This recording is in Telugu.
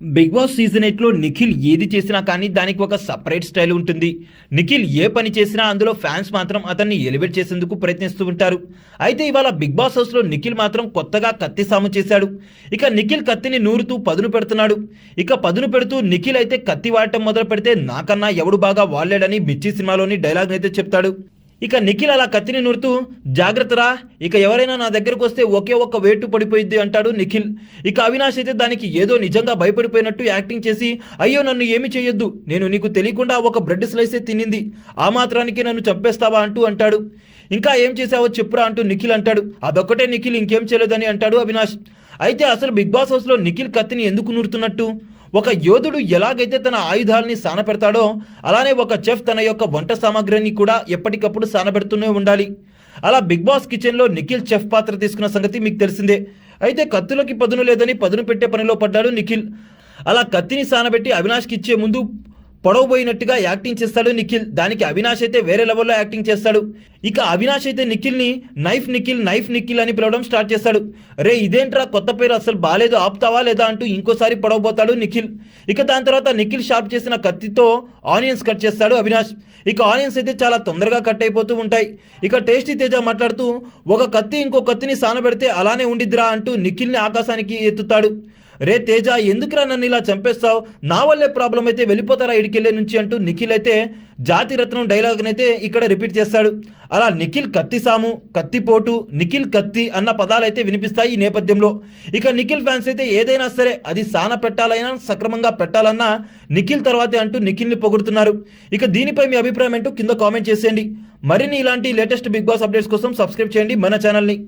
బిగ్ బాస్ సీజన్ ఎయిట్లో నిఖిల్ ఏది చేసినా కానీ దానికి ఒక సపరేట్ స్టైల్ ఉంటుంది. నిఖిల్ ఏ పని చేసినా అందులో ఫ్యాన్స్ మాత్రం అతన్ని ఎలివేట్ చేసేందుకు ప్రయత్నిస్తూ ఉంటారు. అయితే ఇవాళ బిగ్ బాస్ హౌస్లో నిఖిల్ మాత్రం కొత్తగా కత్తి సాము చేశాడు. ఇక నిఖిల్ కత్తిని నూరుతూ పదును పెడుతున్నాడు. ఇక పదును పెడుతూ నిఖిల్ అయితే కత్తి వాడటం మొదలు పెడితే నాకన్నా ఎవడు బాగా వాడలేడని మిర్చి సినిమాలోని డైలాగ్ అయితే చెప్తాడు. ఇక నిఖిల్ అలా కత్తిని నూరుతూ జాగ్రత్తరా ఇక ఎవరైనా నా దగ్గరకు వస్తే ఒకే ఒక్క వేటు పడిపోయిద్ది అంటాడు నిఖిల్. ఇక అవినాష్ అయితే దానికి ఏదో నిజంగా భయపడిపోయినట్టు యాక్టింగ్ చేసి అయ్యో నన్ను ఏమి చేయొద్దు నేను నీకు తెలియకుండా ఒక బ్రెడ్ స్లైసే తినింది ఆ మాత్రానికి నన్ను చంపేస్తావా అంటూ అంటాడు. ఇంకా ఏం చేసావో చెప్పురా అంటూ నిఖిల్ అంటాడు. అదొక్కటే నిఖిల్ ఇంకేం చేయలేదని అంటాడు అవినాష్. అయితే అసలు బిగ్ బాస్ హౌస్లో నిఖిల్ కత్తిని ఎందుకు నూరుతున్నట్టు? ఒక యోధుడు ఎలాగైతే తన ఆయుధాలని సానపెడతాడో అలానే ఒక చెఫ్ తన యొక్క వంట సామాగ్రిని కూడా ఎప్పటికప్పుడు సానబెడుతూనే ఉండాలి. అలా బిగ్ బాస్ కిచెన్లో నిఖిల్ చెఫ్ పాత్ర తీసుకున్న సంగతి మీకు తెలిసిందే. అయితే కత్తులకి పదును లేదని పదును పెట్టే పనిలో పడ్డాడు నిఖిల్. అలా కత్తిని సానబెట్టి అవినాష్కి ఇచ్చే ముందు పొడవబోయినట్టుగా యాక్టింగ్ చేస్తాడు నిఖిల్. దానికి అవినాష్ అయితే వేరే లెవెల్లో యాక్టింగ్ చేస్తాడు. ఇక అవినాష్ అయితే నిఖిల్ని నైఫ్ నిఖిల్ నైఫ్ నిఖిల్ అని పిలవడం స్టార్ట్ చేస్తాడు. రే ఇదేంట్రా కొత్త పేరు? అసలు బాగాలేదు ఆపుతావా లేదా అంటూ ఇంకోసారి పొడవబోతాడు నిఖిల్. ఇక దాని తర్వాత నిఖిల్ షార్ప్ చేసిన కత్తితో ఆనియన్స్ కట్ చేస్తాడు అవినాష్. ఇక ఆనియన్స్ అయితే చాలా తొందరగా కట్ అయిపోతూ ఉంటాయి. ఇక టేస్టీ తేజ మాట్లాడుతూ ఒక కత్తి ఇంకో కత్తిని సానబెడితే అలానే ఉండిద్దిరా అంటూ నిఖిల్ని ఆకాశానికి ఎత్తుతాడు. రే తేజ ఎందుకురా నన్ను ఇలా చంపేస్తావు? నా వల్లే ప్రాబ్లం అయితే వెళ్ళిపోతారా ఇడికెళ్ళే నుంచి? అంటూ నిఖిల్ అయితే జాతిరత్నం డైలాగ్ అయితే ఇక్కడ రిపీట్ చేస్తాడు. అలా నిఖిల్ కత్తి సాము కత్తిపోటు నిఖిల్ కత్తి అన్న పదాలు అయితే వినిపిస్తాయి ఈ నేపథ్యంలో. ఇక నిఖిల్ ఫ్యాన్స్ అయితే ఏదైనా సరే అది సాన పెట్టాలైనా సక్రమంగా పెట్టాలన్నా నిఖిల్ తర్వాతే అంటూ నిఖిల్ని పొగుడుతున్నారు. ఇక దీనిపై మీ అభిప్రాయం ఏంటో కింద కామెంట్ చేసేయండి. మరిన్ని ఇలాంటి లేటెస్ట్ బిగ్ బాస్ అప్డేట్స్ కోసం సబ్స్క్రైబ్ చేయండి మన ఛానల్ని.